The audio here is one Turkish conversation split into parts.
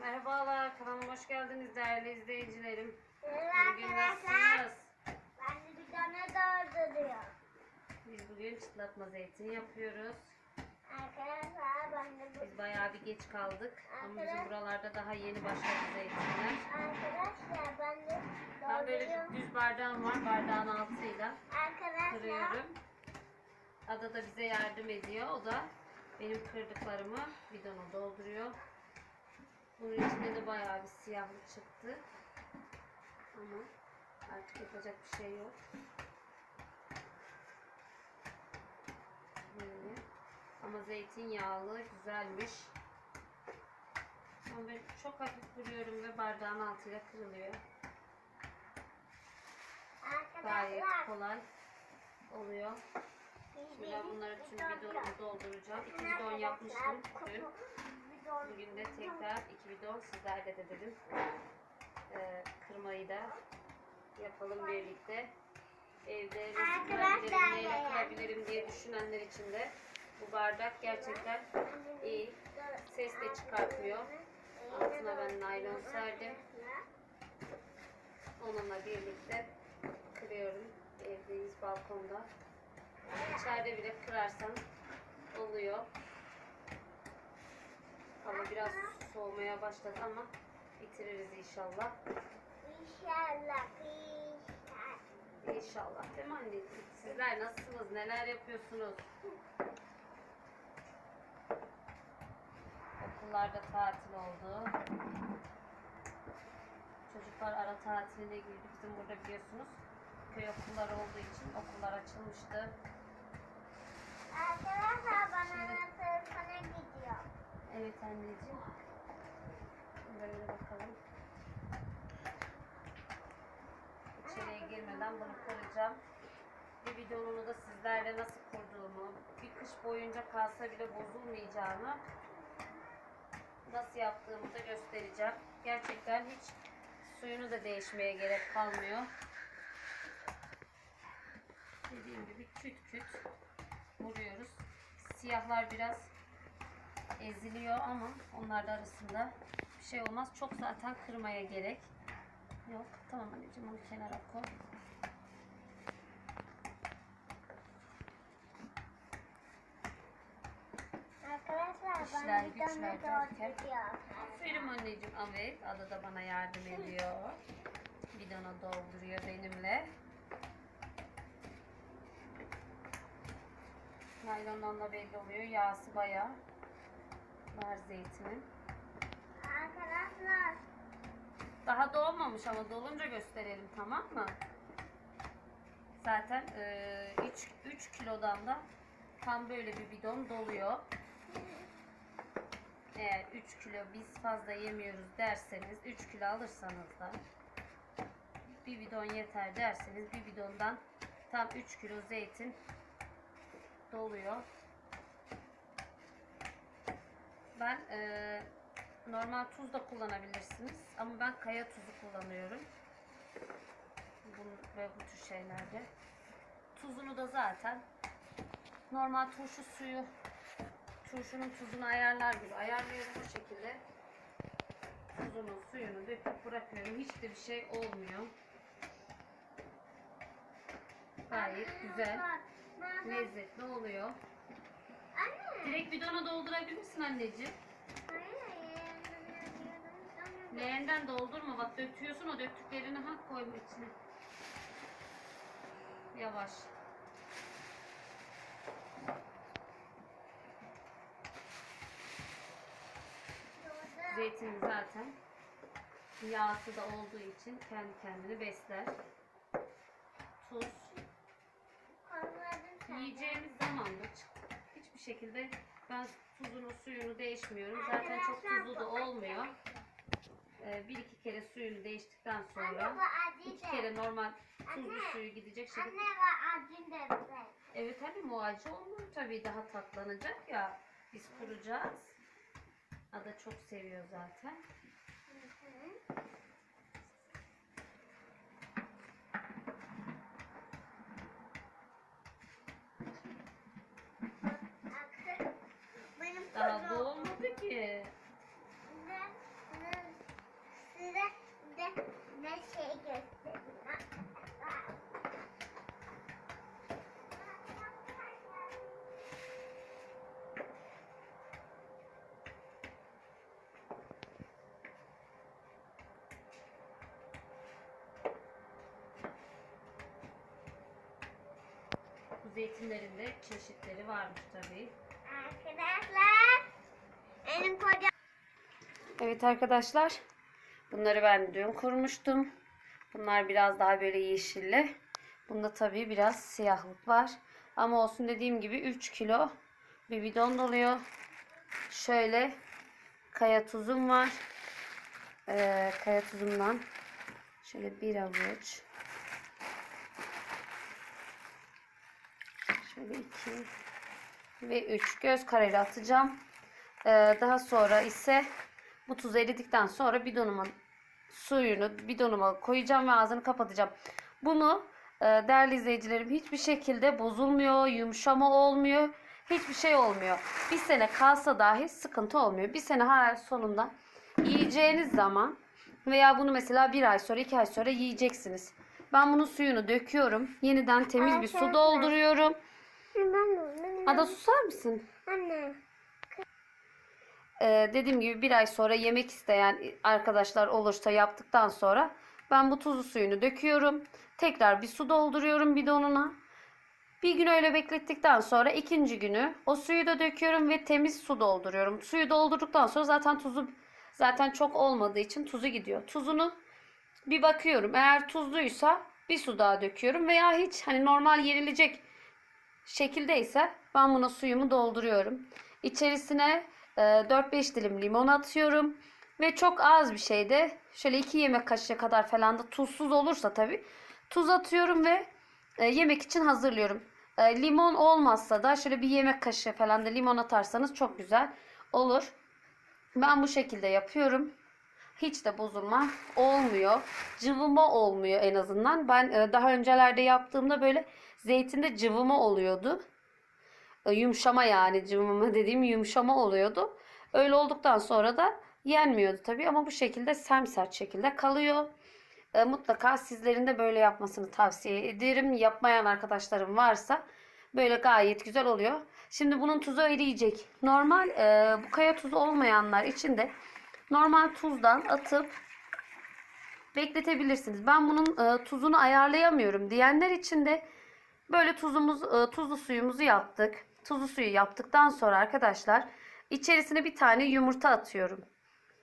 Merhabalar, kanalıma hoş geldiniz değerli izleyicilerim. Merhaba Bugün arkadaşlar. nasılsınız? Ben de bir tane dolduruyor. Biz bugün çıtlatma zeytin yapıyoruz. Arkadaşlar ben de bu... Biz bayağı bir geç kaldık ama bizim buralarda daha yeni başladı zeytinler. Arkadaşlar ben de Ben böyle düz bardağım var, bardağın altıyla Arkadaşlar kırıyorum. Ada da bize yardım ediyor. O da benim kırdıklarımı bidona dolduruyor. Bunun içinde de bayağı bir siyahlık çıktı. Ama artık yapacak bir şey yok. Böyle. Ama zeytinyağlı güzelmiş. Ben çok hafif vuruyorum ve bardağın altıyla kırılıyor. Gayet kolay oluyor. Şimdi ben bunları tüm bidonu dolduracağım. İki bidon yapmıştım dün. Bugün de tekrar iki bidon sizlerle de dedim. Ee, kırmayı da yapalım birlikte. Evde kırabilirim, neyle kırabilirim diye düşünenler için de bu bardak gerçekten iyi. Ses de çıkartmıyor. Altına ben naylon serdim. Onunla birlikte kırıyorum. Evdeyiz balkonda. İçeride bile kırarsan oluyor. Ama biraz soğumaya başladı ama bitiririz inşallah. İnşallah, inşallah. İnşallah değil mi anneciğim? Sizler nasılsınız? Neler yapıyorsunuz? Okullarda tatil oldu. Çocuklar ara tatiline girdi. Bizim burada biliyorsunuz köy okulları olduğu için okullar açılmıştı. Arkadaşlar bana gidiyor. Evet anneciğim. Böyle bakalım. İçeriye girmeden bunu kuracağım. Bir videonu da sizlerle nasıl kurduğumu, bir kış boyunca kalsa bile bozulmayacağını, nasıl yaptığımı da göstereceğim. Gerçekten hiç suyunu da değişmeye gerek kalmıyor. Dediğim gibi küt küt vuruyoruz. Siyahlar biraz eziliyor ama onlar da arasında bir şey olmaz. Çok zaten kırmaya gerek yok. Tamam anneciğim onu kenara koy. Arkadaşlar İşler bir güçler derken. Aferin anneciğim. Evet Ada da bana yardım ediyor. Bidona dolduruyor benimle. Naylondan da belli oluyor. Yağsı bayağı var zeytinin. Arkadaşlar Daha dolmamış ama dolunca gösterelim tamam mı? Zaten 3 3 kilodan da tam böyle bir bidon doluyor. Eğer 3 kilo biz fazla yemiyoruz derseniz 3 kilo alırsanız da bir bidon yeter derseniz bir bidondan tam 3 kilo zeytin doluyor. Ben eee, normal tuz da kullanabilirsiniz ama ben kaya tuzu kullanıyorum. Bunun ve bu tür şeylerde. Tuzunu da zaten normal turşu suyu turşunun tuzunu ayarlar gibi ayarlıyorum bu şekilde. Tuzunu, suyunu döküp bırakıyorum. Hiç de bir şey olmuyor. Gayet güzel, lezzetli oluyor. Direkt bidona doldurabilirsin anneciğim. Hayır. Leğenden doldurma bak döküyorsun o döktüklerini ha koyma içine. Yavaş. Zeytin zaten yağsı da olduğu için kendi kendini besler. Tuz. Yiyeceğimiz zaman da çık- hiçbir şekilde ben tuzunu suyunu değişmiyorum. Zaten çok tuzlu da olmuyor. Ee, bir iki kere suyunu değiştikten sonra iki kere normal tuzlu suyu gidecek şekilde. Evet tabii muacı olmuyor tabii daha tatlanacak ya. Biz kuracağız. Ada çok seviyor zaten. Benim Daha şey göstereyim. Bu zeytinlerin de çeşitleri varmış tabii. Arkadaşlar benim kocam Evet arkadaşlar Bunları ben dün kurmuştum. Bunlar biraz daha böyle yeşilli. Bunda tabii biraz siyahlık var. Ama olsun dediğim gibi 3 kilo bir bidon doluyor. Şöyle kaya tuzum var. Ee, kaya tuzumdan şöyle bir avuç. Şöyle iki ve üç göz kararı atacağım. Ee, daha sonra ise bu tuz eridikten sonra bidonuma suyunu bidonuma koyacağım ve ağzını kapatacağım. Bunu e, değerli izleyicilerim hiçbir şekilde bozulmuyor, yumuşama olmuyor, hiçbir şey olmuyor. Bir sene kalsa dahi sıkıntı olmuyor. Bir sene her sonunda yiyeceğiniz zaman veya bunu mesela bir ay sonra iki ay sonra yiyeceksiniz. Ben bunun suyunu döküyorum. Yeniden temiz bir su dolduruyorum. Ada susar mısın? Anne. Ee, dediğim gibi bir ay sonra yemek isteyen arkadaşlar olursa yaptıktan sonra ben bu tuzlu suyunu döküyorum. Tekrar bir su dolduruyorum bidonuna. Bir gün öyle beklettikten sonra ikinci günü o suyu da döküyorum ve temiz su dolduruyorum. Suyu doldurduktan sonra zaten tuzu zaten çok olmadığı için tuzu gidiyor. Tuzunu bir bakıyorum. Eğer tuzluysa bir su daha döküyorum veya hiç hani normal yenilecek şekildeyse ben buna suyumu dolduruyorum. İçerisine e, 4-5 dilim limon atıyorum. Ve çok az bir şeyde şöyle 2 yemek kaşığı kadar falan da tuzsuz olursa tabi tuz atıyorum ve e, yemek için hazırlıyorum. E, limon olmazsa da şöyle bir yemek kaşığı falan da limon atarsanız çok güzel olur. Ben bu şekilde yapıyorum. Hiç de bozulma olmuyor. Cıvıma olmuyor en azından. Ben e, daha öncelerde yaptığımda böyle zeytinde cıvıma oluyordu. E, Yumuşama yani cıvıma dediğim yumuşama oluyordu. Öyle olduktan sonra da yenmiyordu tabii ama bu şekilde semsert şekilde kalıyor. E, mutlaka sizlerin de böyle yapmasını tavsiye ederim. Yapmayan arkadaşlarım varsa böyle gayet güzel oluyor. Şimdi bunun tuzu eriyecek. Normal e, bu kaya tuzu olmayanlar için de normal tuzdan atıp bekletebilirsiniz. Ben bunun e, tuzunu ayarlayamıyorum diyenler için de böyle tuzumuz e, tuzlu suyumuzu yaptık. Tuzlu suyu yaptıktan sonra arkadaşlar içerisine bir tane yumurta atıyorum.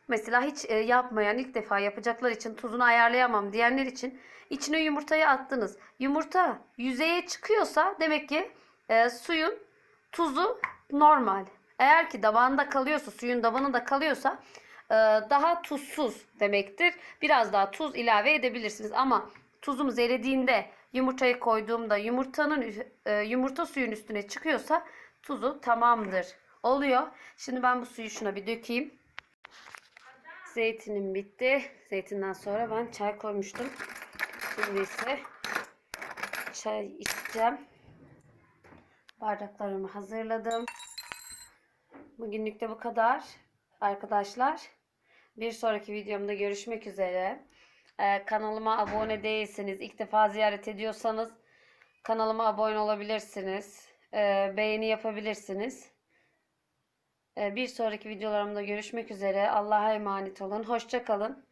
Mesela hiç e, yapmayan ilk defa yapacaklar için tuzunu ayarlayamam diyenler için içine yumurtayı attınız. Yumurta yüzeye çıkıyorsa demek ki e, suyun tuzu normal. Eğer ki dabağında kalıyorsa suyun dabağında kalıyorsa e, daha tuzsuz demektir. Biraz daha tuz ilave edebilirsiniz ama tuzumuz eridiğinde yumurtayı koyduğumda yumurtanın e, yumurta suyun üstüne çıkıyorsa tuzu tamamdır oluyor. Şimdi ben bu suyu şuna bir dökeyim. Zeytinim bitti. Zeytinden sonra ben çay koymuştum. Şimdi ise çay içeceğim. Bardaklarımı hazırladım. Bugünlük de bu kadar arkadaşlar. Bir sonraki videomda görüşmek üzere. Ee, kanalıma abone değilseniz, ilk defa ziyaret ediyorsanız kanalıma abone olabilirsiniz. Ee, beğeni yapabilirsiniz. Ee, bir sonraki videolarımda görüşmek üzere. Allah'a emanet olun. Hoşça kalın.